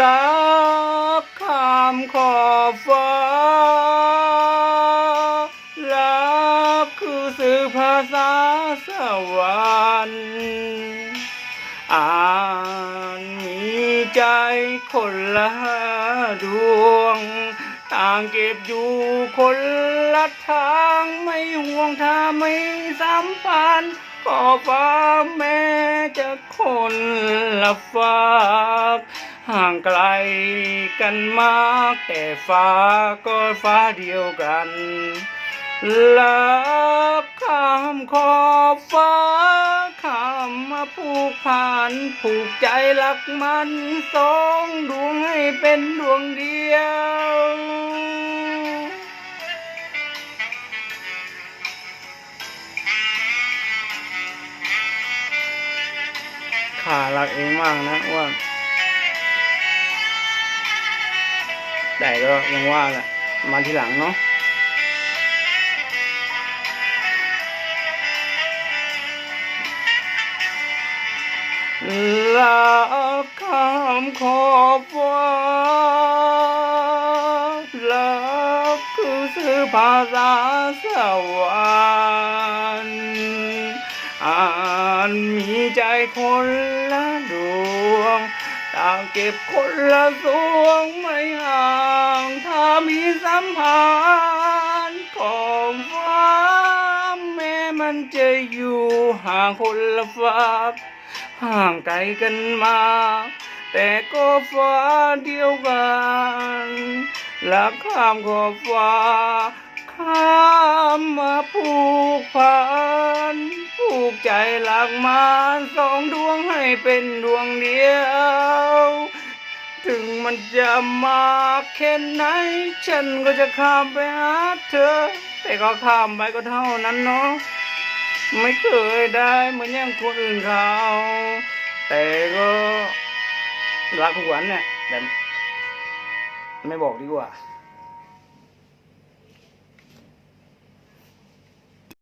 ลักข้ามขอบฟ้าลักคือสื่อภาษาสวรรค์อ่านมีใจคนละดวง ต่างเก็บอยู่คนละทางไม่ห่วงถ้าไม่สัมพันธ์ก็ฟ้าแม้จะคนละฝาก ห่างไกลกันมากแต่ฟ้าก็ฟ้าเดียวกันลักข้ามขอบฟ้าข้ามมาผูกพันผูกใจรักมันสองดวงให้เป็นดวงเดียวขารักเองมากนะอ้ว่า แต่ก็ยังว่าแหละมาทีหลังเนาะลาข้ามขอบฟ้าลักคือสื่อภาษาสวรรค์อ่านมีใจคนละดวง ต่างเก็บคนละสวงไม่ห่างถ้ามีสัมพันธ์ของฟ้าแม้มันจะอยู่ห่างคนละฝากห่างไกลกันมา แต่ก็ฟ้าเดียวกันลักข้ามขอบฟ้าข้ามมาผูกพันผูกใจหลักมาสองดวงให้เป็นดวงเดียว ถึงมันจะมาแค่ไหน ฉันก็จะข้ามไปหาเธอ แต่ก็ข้ามไปก็เท่านั้นเนาะไม่เคยได้เหมือนอย่างคนอื่นเขา แต่ก็รักทุกวันเนี่ยแต่ไม่บอกดีกว่า